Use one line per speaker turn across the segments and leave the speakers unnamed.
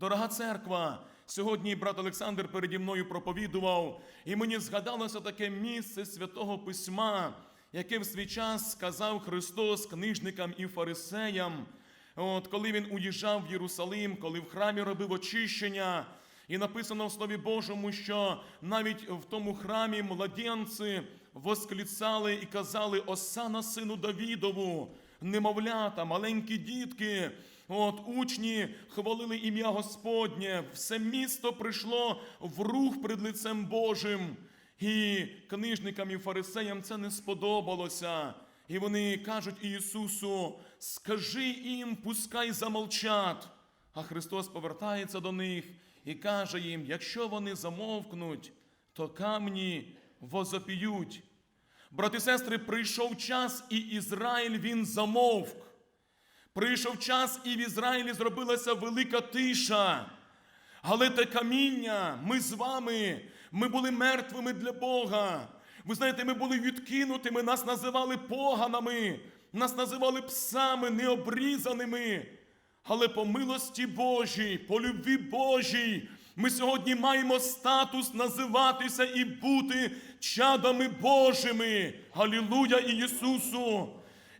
Дорога церква, сьогодні брат Олександр переді мною проповідував, і мені згадалося таке місце святого письма, яке в свій час сказав Христос книжникам і фарисеям, от коли він уїжджав в Єрусалим, коли в храмі робив очищення. І написано в Слові Божому, що навіть в тому храмі младенці восклицали і казали Осана сину Давідову, немовлята, маленькі дітки, от учні хвалили ім'я Господнє. Все місто прийшло в рух перед лицем Божим. І книжникам і фарисеям це не сподобалося. І вони кажуть Ісусу: скажи їм, пускай замовчать. А Христос повертається до них і каже їм: якщо вони замовкнуть, то камні возопіють. Брати сестри, прийшов час, і Ізраїль він замовк. Прийшов час, і в Ізраїлі зробилася велика тиша. Але те каміння, ми з вами, ми були мертвими для Бога. Ви знаєте, ми були відкинутими, нас називали поганами, нас називали псами необрізаними. Але по милості Божій, по любві Божій, ми сьогодні маємо статус називатися і бути чадами Божими. Галілуя Ісусу!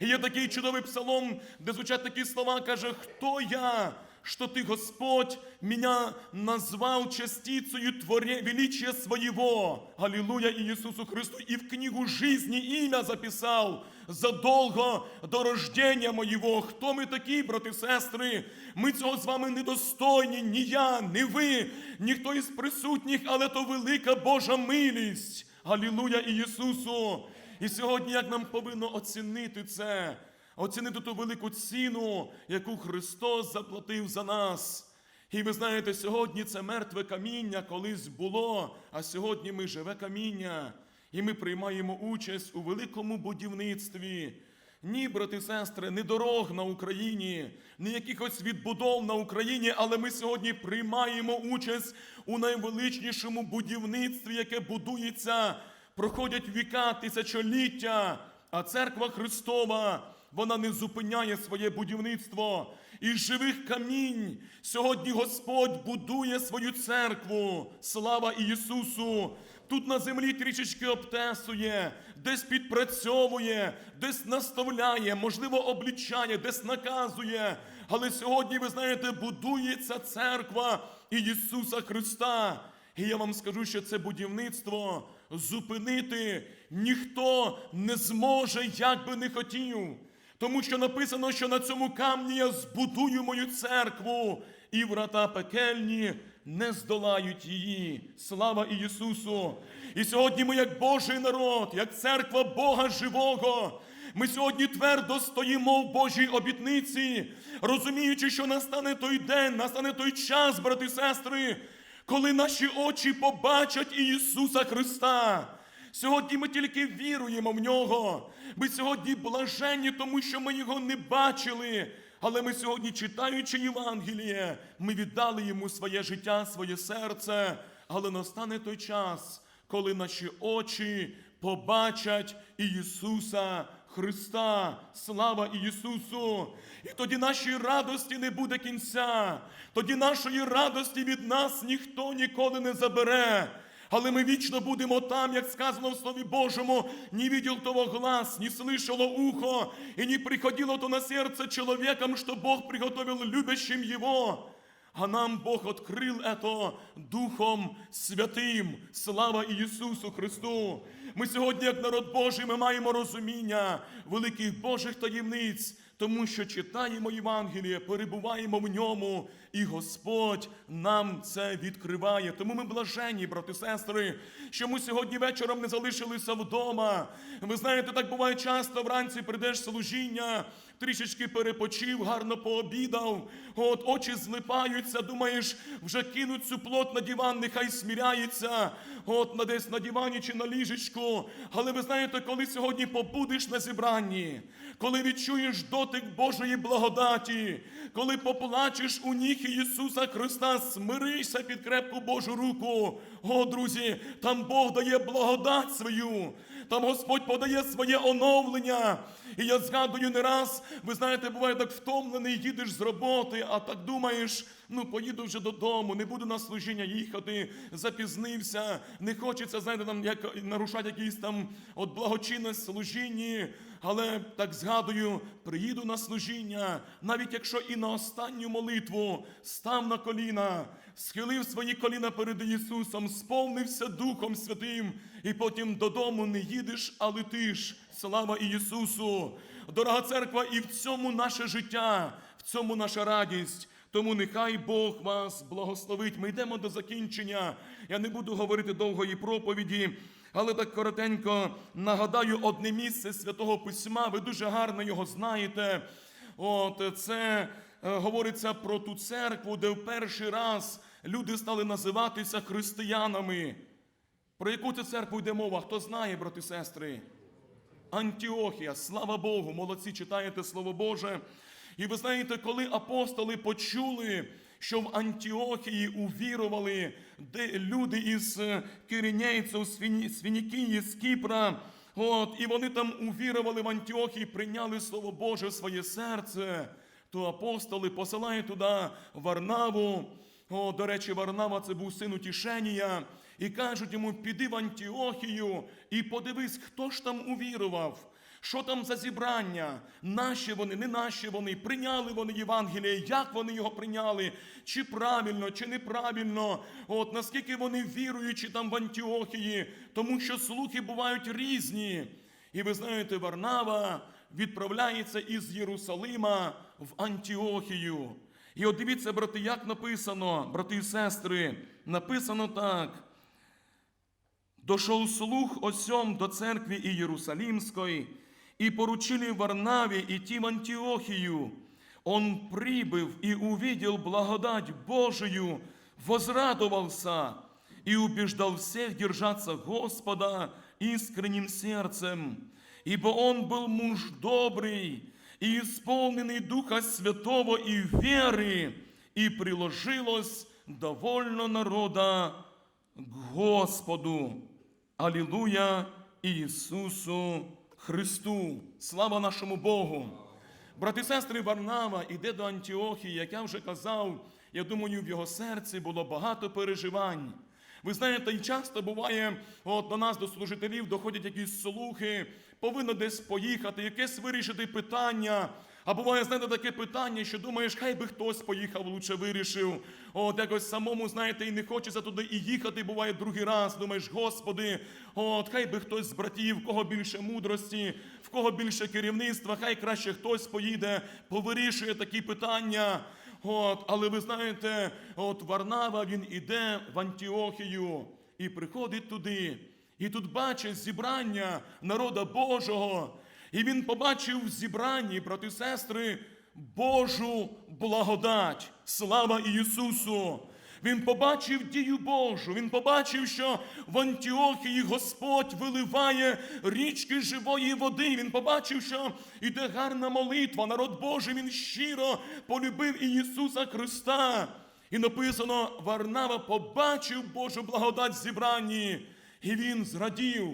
І є такий чудовий псалом, де звучать такі слова, каже, хто я, що ти, Господь, меня назвав частицею творе величия своего. Аллилуйя и Иисусу Христу. И в книгу жизни имя записал задолго до рождения моєго. Хто ми такі, брати і сестри? Ми цього з вами недостойні, ні я, ні ви, ніхто із присутніх, але то велика Божа милість. Аллилуйя Ісусу. І сьогодні як нам повинно оцінити це, оцінити ту велику ціну, яку Христос заплатив за нас. І ви знаєте, сьогодні це мертве каміння колись було, а сьогодні ми живе каміння, і ми приймаємо участь у великому будівництві. Ні, брати і сестри, не дорог на Україні, ні якихось відбудов на Україні, але ми сьогодні приймаємо участь у найвеличнішому будівництві, яке будується проходять віка, тисячоліття, а церква Христова, вона не зупиняє своє будівництво. Із живих камінь сьогодні Господь будує свою церкву. Слава Ісусу! Тут на землі трішечки обтесує, десь підпрацьовує, десь наставляє, можливо, облічає, десь наказує. Але сьогодні, ви знаєте, будується церква Ісуса Христа. І я вам скажу, що це будівництво зупинити ніхто не зможе, як би не хотів. Тому що написано, що на цьому камні я збудую мою церкву, і врата пекельні не здолають її. Слава Ісусу! І сьогодні ми, як Божий народ, як церква Бога живого. Ми сьогодні твердо стоїмо в Божій обітниці, розуміючи, що настане той день, настане той час, брати і сестри, коли наші очі побачать Ісуса Христа. Сьогодні ми тільки віруємо в нього. Ми сьогодні блаженні, тому що ми його не бачили. Але ми сьогодні, читаючи Євангеліє, ми віддали йому своє життя, своє серце. Але настане той час, коли наші очі побачать Ісуса Христа, слава Ісусу! І тоді нашій радості не буде кінця, тоді нашої радості від нас ніхто ніколи не забере. Але ми вічно будемо там, як сказано в Слові Божому, ні видел того глаз, ні слышало ухо, і не приходило то на серце чоловікам, що Бог приготовил любящим Его. А нам Бог открыл это Духом Святим. Слава Ісусу Христу! Ми сьогодні, як народ Божий, ми маємо розуміння великих Божих таємниць, тому що читаємо Євангеліє, перебуваємо в ньому, і Господь нам це відкриває. Тому ми блаженні, брати і сестри, що ми сьогодні вечором не залишилися вдома. Ви знаєте, так буває часто вранці прийдеш служіння, трішечки перепочив, гарно пообідав, от очі злипаються, думаєш, вже кинуть цю плот на диван, нехай сміряється, от на десь на дивані чи на ліжечку. Але ви знаєте, коли сьогодні побудеш на зібранні, коли відчуєш дотик Божої благодаті, коли поплачеш у ніг Ісуса Христа, смиришся під крепку Божу руку. О, друзі, там Бог дає благодать свою, Там Господь подає своє оновлення. І я згадую не раз, ви знаєте, буває так втомлений, їдеш з роботи, а так думаєш, ну поїду вже додому, не буду на служіння їхати, запізнився, не хочеться, знаєте, там як нарушати якісь там от благочинність служінні. Але так згадую, приїду на служіння, навіть якщо і на останню молитву став на коліна, схилив свої коліна перед Ісусом, сповнився Духом Святим, і потім додому не їдеш, а летиш. Слава Ісусу! Дорога церква, і в цьому наше життя, в цьому наша радість. Тому нехай Бог вас благословить. Ми йдемо до закінчення. Я не буду говорити довгої проповіді, але так коротенько нагадаю одне місце святого письма. Ви дуже гарно його знаєте. От це е, говориться про ту церкву, де в перший раз люди стали називатися християнами. Про яку це церкву йде мова? Хто знає, брати сестри? Антіохія, слава Богу, молодці читаєте Слово Боже. І ви знаєте, коли апостоли почули, що в Антіохії увірували де люди із е, Киринейців, Фінікії, з Кіпра, от, і вони там увірували в Антіохії, прийняли Слово Боже в своє серце, то апостоли посилають туди Варнаву. О, до речі, Варнава це був син Утішенія, і кажуть йому, піди в Антіохію і подивись, хто ж там увірував. Що там за зібрання? Наші вони, не наші вони, прийняли вони Євангеліє, як вони його прийняли, чи правильно, чи неправильно, от наскільки вони віруючі там в Антіохії, тому що слухи бувають різні. І ви знаєте, Варнава відправляється із Єрусалима в Антіохію. І от дивіться, брати, як написано, брати і сестри, написано так. Дошел слух о сем до церкви Иерусалимской, и поручили Варнаве идти в Антиохию. Он прибыв и увидел благодать Божию, возрадовался и убеждал всех держаться Господа искренним сердцем, ибо он был муж добрый и исполненный Духа Святого и веры, и приложилось довольно народа к Господу. Алілуя Ісусу Христу! Слава нашому Богу! Брати і сестри, Варнава іде до Антіохії, як я вже казав, я думаю, в його серці було багато переживань. Ви знаєте, і часто буває, от до нас, до служителів, доходять якісь слухи, повинно десь поїхати, якесь вирішити питання. А буває, знаєте, таке питання, що думаєш, хай би хтось поїхав, лучше вирішив. От якось самому, знаєте, і не хочеться туди і їхати, буває другий раз. Думаєш, Господи, от хай би хтось з братів, в кого більше мудрості, в кого більше керівництва, хай краще хтось поїде, повирішує такі питання. От, але ви знаєте, от Варнава він іде в Антіохію і приходить туди. І тут бачить зібрання народа Божого. І він побачив в зібранні, брати і сестри, Божу благодать. Слава Ісусу! Він побачив дію Божу, він побачив, що в Антіохії Господь виливає річки живої води. Він побачив, що іде гарна молитва. Народ Божий він щиро полюбив Ісуса Христа. І написано: Варнава побачив Божу благодать в зібранні, і він зрадів.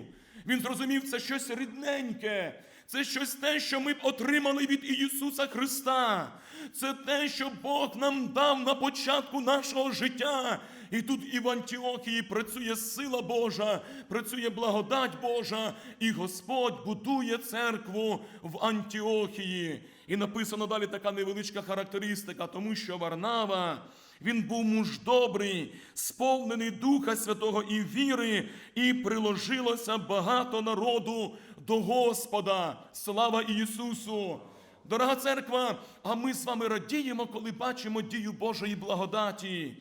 Він зрозумів, це щось рідненьке. Це щось те, що ми б отримали від Ісуса Христа. Це те, що Бог нам дав на початку нашого життя. І тут і в Антіохії працює сила Божа, працює благодать Божа, і Господь будує церкву в Антіохії. І написано далі така невеличка характеристика, тому що Варнава. Він був муж добрий, сповнений Духа Святого і віри, і приложилося багато народу до Господа. Слава Ісусу! Дорога церква, а ми з вами радіємо, коли бачимо дію Божої благодаті.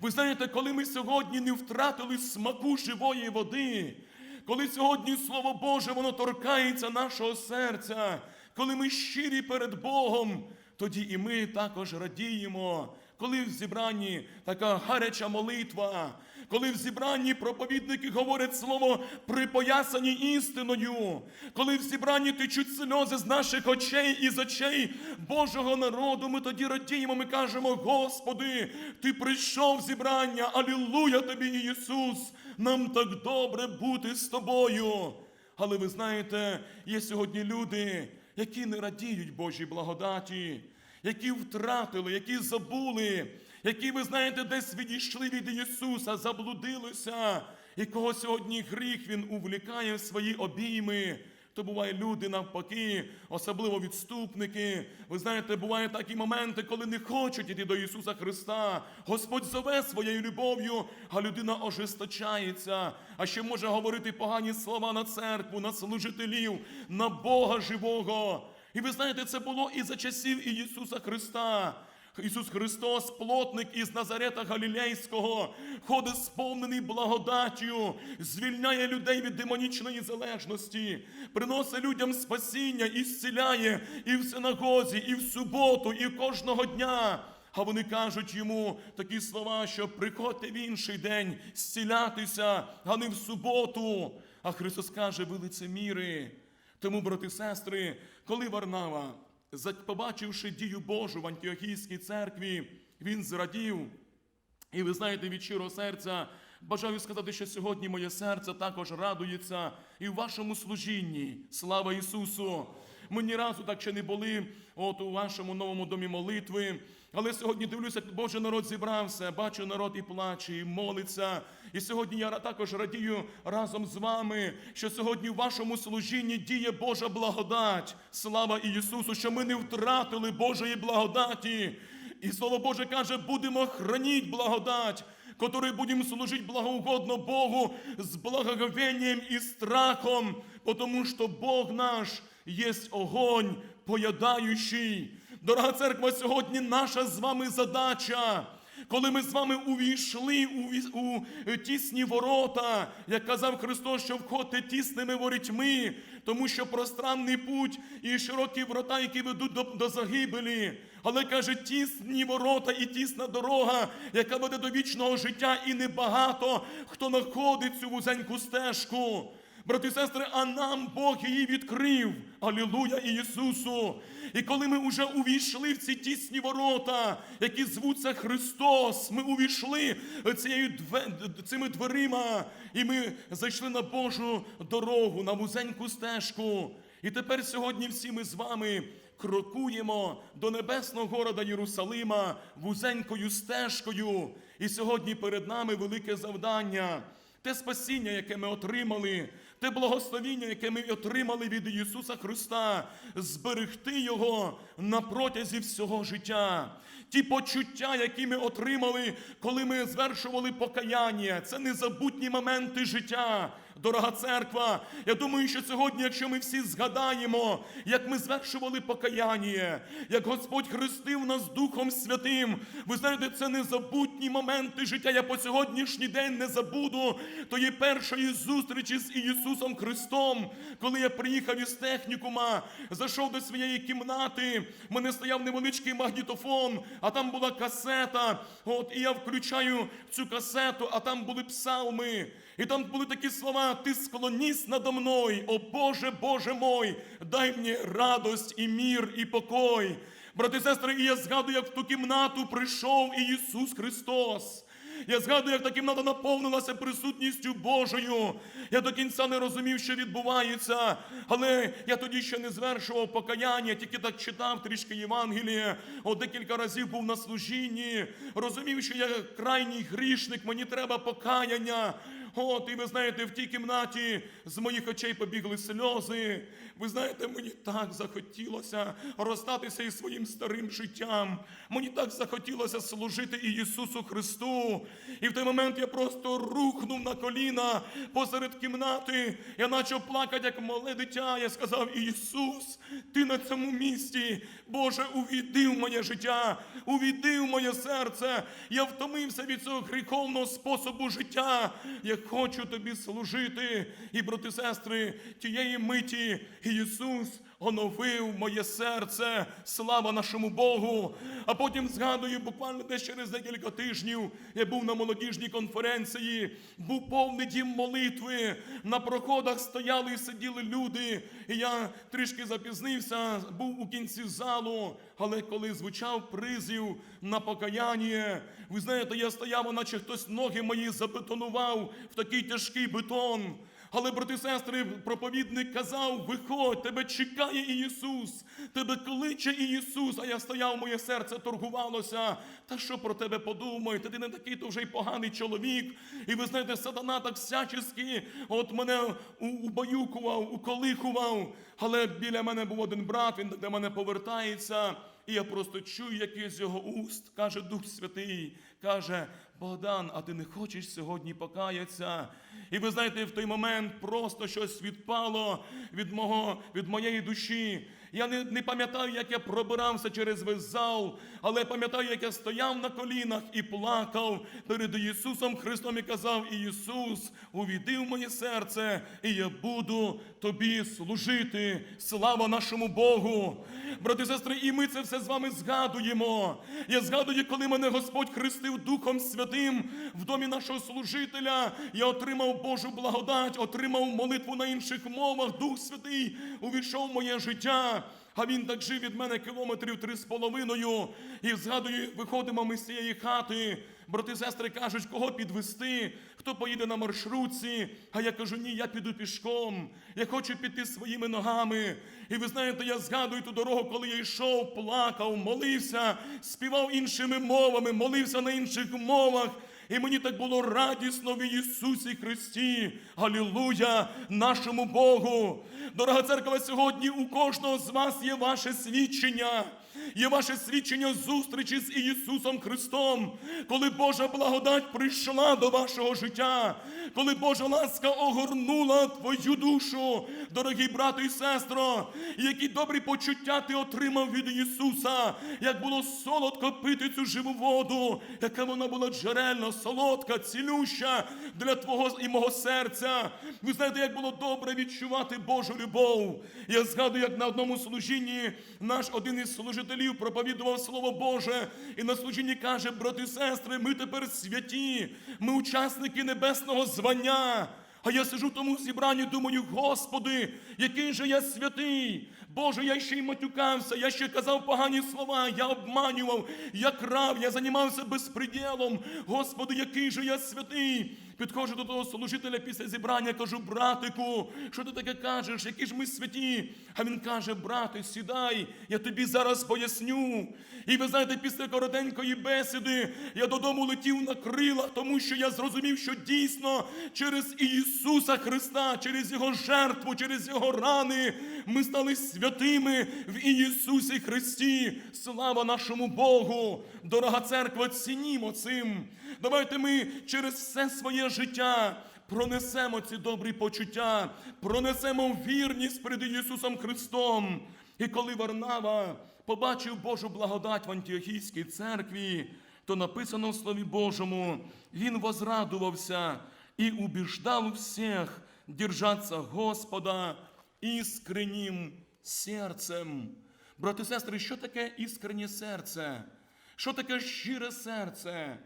Ви знаєте, коли ми сьогодні не втратили смаку живої води, коли сьогодні Слово Боже, воно торкається нашого серця, коли ми щирі перед Богом, тоді і ми також радіємо. Коли в зібранні така гаряча молитва, коли в зібранні проповідники говорять слово припоясані істиною, коли в зібранні течуть сльози з наших очей і з очей Божого народу, ми тоді радіємо, ми кажемо, Господи, Ти прийшов в зібрання, алілуя Тобі, Ісус, нам так добре бути з тобою. Але ви знаєте, є сьогодні люди, які не радіють Божій благодаті, які втратили, які забули, які, ви знаєте, десь відійшли від Ісуса, заблудилися, і кого сьогодні гріх Він увлікає в свої обійми. То буває люди навпаки, особливо відступники. Ви знаєте, бувають такі моменти, коли не хочуть іти до Ісуса Христа. Господь зове своєю любов'ю, а людина ожесточається, а ще може говорити погані слова на церкву, на служителів, на Бога живого. І ви знаєте, це було і за часів Ісуса Христа. Ісус Христос, плотник із Назарета Галілейського, ходить сповнений благодаттю, звільняє людей від демонічної залежності, приносить людям спасіння і зціляє і в синагозі, і в суботу, і кожного дня. А вони кажуть йому такі слова, що приходьте в інший день зцілятися, а не в суботу. А Христос каже, ви лицеміри. Тому, брати сестри, коли Варнава побачивши дію Божу в Антіохійській церкві, він зрадів. І ви знаєте, від щирого серця бажаю сказати, що сьогодні моє серце також радується і в вашому служінні. Слава Ісусу! Ми ні разу так ще не були от у вашому новому домі молитви. Але сьогодні дивлюся, Божий народ зібрався, бачу народ і плаче, і молиться. І сьогодні я також радію разом з вами, що сьогодні в вашому служінні діє Божа благодать. Слава Ісусу, що ми не втратили Божої благодаті. І Слово Боже каже, будемо храніть благодать, которой будем служить благоугодно Богу с благоговением и страхом, потому что Бог наш есть огонь поядаючий. Дорога церква, сьогодні наша з вами задача. Коли ми з вами увійшли у, у е, тісні ворота, як казав Христос, що входьте тісними ворітьми, тому що пространний путь і широкі ворота, які ведуть до, до загибелі. Але каже, тісні ворота і тісна дорога, яка веде до вічного життя, і небагато хто знаходить цю вузеньку стежку. Брати і сестри, а нам Бог її відкрив. Алілуя Ісусу! І коли ми вже увійшли в ці тісні ворота, які звуться Христос, ми увійшли цією цими дверима, і ми зайшли на Божу дорогу, на вузеньку стежку. І тепер сьогодні всі ми з вами крокуємо до небесного города Єрусалима вузенькою стежкою. І сьогодні перед нами велике завдання. Те спасіння, яке ми отримали, те благословіння, яке ми отримали від Ісуса Христа, зберегти Його на протязі всього життя. Ті почуття, які ми отримали, коли ми звершували покаяння, це незабутні моменти життя. Дорога церква, я думаю, що сьогодні, якщо ми всі згадаємо, як ми звершували покаяння, як Господь хрестив нас Духом Святим, ви знаєте, це незабутні моменти життя. Я по сьогоднішній день не забуду тої першої зустрічі з Ісусом Христом, коли я приїхав із технікума, зайшов до своєї кімнати, в мене стояв невеличкий магнітофон, а там була касета. От і я включаю цю касету, а там були псалми. І там були такі слова: Ти склонісь надо мною, о Боже, Боже мой, дай мені радость і мір, і покой. Брати і сестри, і я згадую, як в ту кімнату прийшов Ісус Христос. Я згадую, як та кімната наповнилася присутністю Божою. Я до кінця не розумів, що відбувається, але я тоді ще не звершував покаяння, тільки так читав трішки Євангеліє, от декілька разів був на служінні, розумів, що я крайній грішник, мені треба покаяння. От, і ви знаєте, в тій кімнаті з моїх очей побігли сльози. Ви знаєте, мені так захотілося розстатися із своїм старим життям. Мені так захотілося служити Ісусу Христу. І в той момент я просто рухнув на коліна посеред кімнати. Я почав плакати, як мале дитя. Я сказав: Ісус, ти на цьому місці. Боже, увійди в моє життя, увійди в моє серце. Я втомився від цього гріховного способу життя. Я хочу тобі служити. І, брати сестри, тієї миті Ісус оновив моє серце. Слава нашому Богу. А потім згадую, буквально десь через декілька тижнів я був на молодіжній конференції, був повний дім молитви. На проходах стояли і сиділи люди. І я трішки запізнився, був у кінці залу. Але коли звучав призів на покаяння, ви знаєте, я стояв, наче хтось ноги мої забетонував в такий тяжкий бетон. Але, брати і сестри, проповідник казав: виходь, тебе чекає Ісус, тебе кличе Ісус. А я стояв, моє серце торгувалося. Та що про тебе подумають? Ти не такий то вже й поганий чоловік. І ви знаєте, сатана так всячески от мене убаюкував, уколихував. Але біля мене був один брат, він до мене повертається. І я просто чую як з його уст, каже Дух Святий, каже, Богдан, а ти не хочеш сьогодні покаятися? І ви знаєте, в той момент просто щось відпало від, мого, від моєї душі. Я не, не пам'ятаю, як я пробирався через весь зал, але пам'ятаю, як я стояв на колінах і плакав перед Ісусом Христом і казав: Ісус, увійди в моє серце, і я буду тобі служити. Слава нашому Богу! Брати і сестри, і ми це все з вами згадуємо. Я згадую, коли мене Господь хрестив Духом Святим в домі нашого служителя. Я отримав Божу благодать, отримав молитву на інших мовах. Дух Святий увійшов в моє життя. А він так жив від мене кілометрів три з половиною. І згадую, виходимо ми з цієї хати. Брати сестри кажуть, кого підвести, хто поїде на маршрутці. А я кажу, ні, я піду пішком. Я хочу піти своїми ногами. І ви знаєте, я згадую ту дорогу, коли я йшов, плакав, молився, співав іншими мовами, молився на інших мовах. І мені так було радісно в Ісусі Христі. Алілуя нашому Богу. Дорога церква, сьогодні у кожного з вас є ваше свідчення. Є ваше свідчення зустрічі з Ісусом Христом, коли Божа благодать прийшла до вашого життя, коли Божа ласка огорнула твою душу, дорогі брати і сестро, які добрі почуття ти отримав від Ісуса, як було солодко пити цю живу воду, яка вона була джерельна, солодка, цілюща для твого і мого серця. Ви знаєте, як було добре відчувати Божу любов. Я згадую, як на одному служінні наш один із служителів проповідував Слово Боже, і на служінні каже, брати і сестри, ми тепер святі, ми учасники небесного звання. А я сижу в тому зібранні, думаю, Господи, який же я святий. Боже, я ще й матюкався, я ще казав погані слова, я обманював, я крав, я займався безпреділом. Господи, який же я святий. Підходжу до того служителя після зібрання, кажу, братику, що ти таке кажеш, які ж ми святі? А він каже, брате, сідай, я тобі зараз поясню. І ви знаєте, після коротенької бесіди я додому летів на крилах, тому що я зрозумів, що дійсно через Ісуса Христа, через Його жертву, через Його рани ми стали святими в Ісусі Христі. Слава нашому Богу! Дорога церква, цінімо цим. Давайте ми через все своє життя пронесемо ці добрі почуття, пронесемо вірність перед Ісусом Христом. І коли Варнава побачив Божу благодать в Антіохійській церкві, то написано в Слові Божому, він возрадувався і убіждав всіх держаться Господа іскреннім серцем. Брати і сестри, що таке іскреннє серце? Що таке щире серце?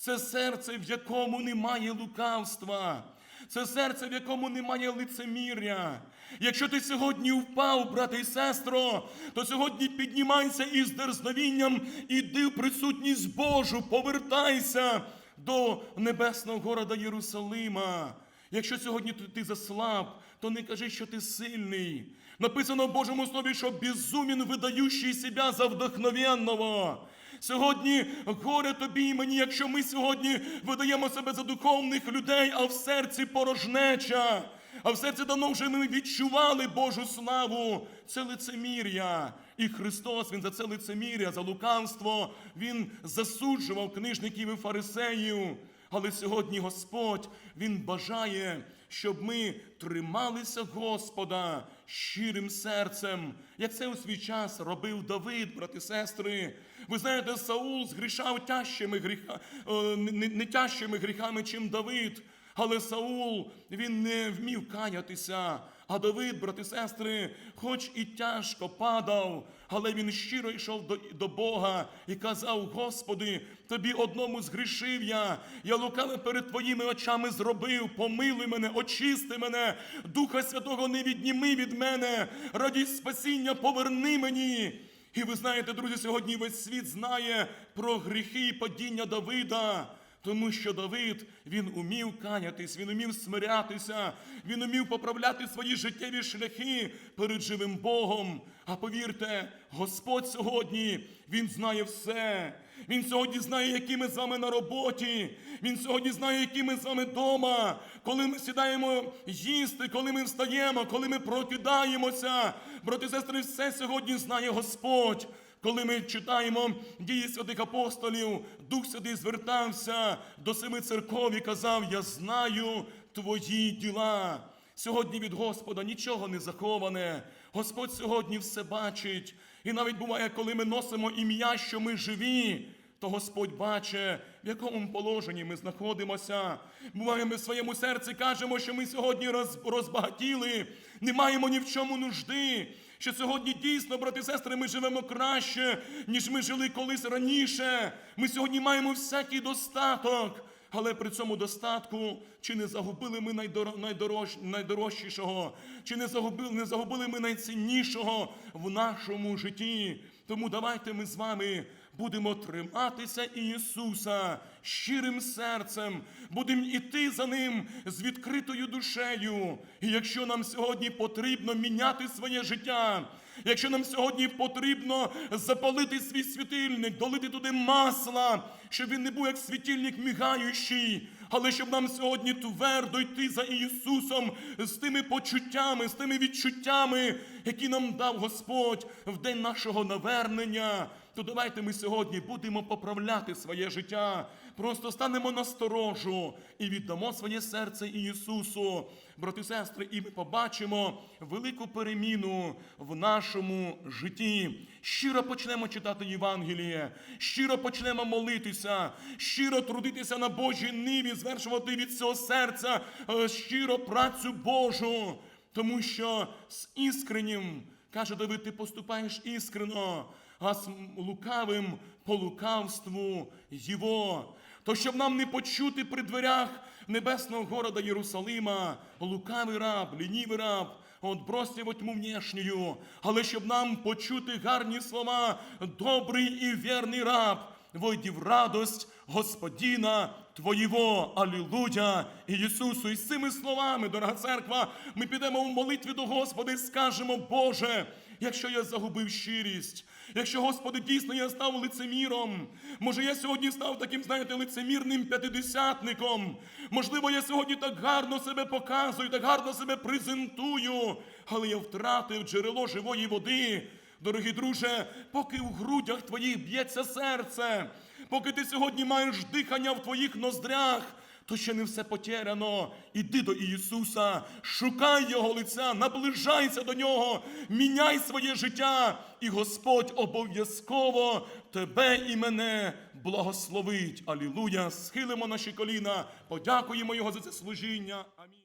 Це серце, в якому немає лукавства. Це серце, в якому немає лицеміря. Якщо ти сьогодні впав, брате і сестро, то сьогодні піднімайся із дерзновінням, іди в присутність Божу, повертайся до небесного города Єрусалима. Якщо сьогодні ти- заслаб, то не кажи, що ти сильний. Написано в Божому Слові, що безумен, видаючий себе за вдохновенного. Сьогодні горе тобі і мені, якщо ми сьогодні видаємо себе за духовних людей, а в серці порожнеча. А в серці давно вже ми відчували Божу славу. Це лицемір'я. І Христос, Він за це лицемір'я, за лукавство, Він засуджував книжників і фарисеїв. Але сьогодні Господь Він бажає, щоб ми трималися Господа щирим серцем, як це у свій час робив Давид, брати сестри. Ви знаєте, Саул згрішав тяжчими гріха, е, не, тяжчими гріхами, чим Давид. Але Саул він не вмів каятися. А Давид, брати сестри, хоч і тяжко падав, але він щиро йшов до, до Бога і казав: Господи, тобі одному згрішив я, я лукаве перед твоїми очами зробив, помилуй мене, очисти мене, Духа Святого не відніми від мене, радість спасіння поверни мені. І ви знаєте, друзі, сьогодні весь світ знає про гріхи і падіння Давида. Тому що Давид він умів каятись, він умів смирятися, він умів поправляти свої життєві шляхи перед живим Богом. А повірте, Господь сьогодні Він знає все. Він сьогодні знає, які ми з вами на роботі. Він сьогодні знає, які ми з вами вдома. Коли ми сідаємо їсти, коли ми встаємо, коли ми прокидаємося. Брати сестри, все сьогодні знає Господь. Коли ми читаємо дії святих апостолів, Дух Святий звертався до семи церков і казав: Я знаю твої діла. Сьогодні від Господа нічого не заховане. Господь сьогодні все бачить. І навіть буває, коли ми носимо ім'я, що ми живі, то Господь бачить, в якому положенні ми знаходимося. Буває, ми в своєму серці кажемо, що ми сьогодні розбагатіли, не маємо ні в чому нужди. Що сьогодні дійсно, брати і сестри, ми живемо краще, ніж ми жили колись раніше. Ми сьогодні маємо всякий достаток. Але при цьому достатку, чи не загубили ми найдор... найдорож... найдорожчішого, чи не загубили, не загубили ми найціннішого в нашому житті. Тому давайте ми з вами будемо триматися Ісуса щирим серцем, будемо іти за Ним з відкритою душею. І якщо нам сьогодні потрібно міняти своє життя, якщо нам сьогодні потрібно запалити свій світильник, долити туди масла, щоб він не був як світильник мігаючий, але щоб нам сьогодні твердо йти за Ісусом з тими почуттями, з тими відчуттями, які нам дав Господь в день нашого навернення. То давайте ми сьогодні будемо поправляти своє життя, просто станемо насторожу і віддамо своє серце Ісусу, брати сестри, і ми побачимо велику переміну в нашому житті. Щиро почнемо читати Євангеліє, щиро почнемо молитися, щиро трудитися на Божій ниві, звершувати від цього серця е, щиро працю Божу, тому що з іскреннім, каже Давид, ти поступаєш іскрено а с лукавим по лукавству Його. То щоб нам не почути при дверях небесного города Єрусалима, лукавий раб, лінівий раб, от бросьте тьму внешнюю, але щоб нам почути гарні слова, добрий і вірний раб, войди в радость Господина Твоєго. Алілуя! Ісусу, і з цими словами, дорога церква, ми підемо в молитві до Господа і скажемо, Боже, якщо я загубив щирість, якщо, Господи, дійсно я став лицеміром, може я сьогодні став таким, знаєте, лицемірним п'ятидесятником, можливо, я сьогодні так гарно себе показую, так гарно себе презентую, але я втратив джерело живої води. Дорогі друже, поки в грудях твоїх б'ється серце, поки ти сьогодні маєш дихання в твоїх ноздрях, то ще не все потеряно. Іди до Ісуса, шукай Його лиця, наближайся до Нього, міняй своє життя, і Господь обов'язково тебе і мене благословить. Алілуя! Схилимо наші коліна, подякуємо Його за це служіння. Амінь.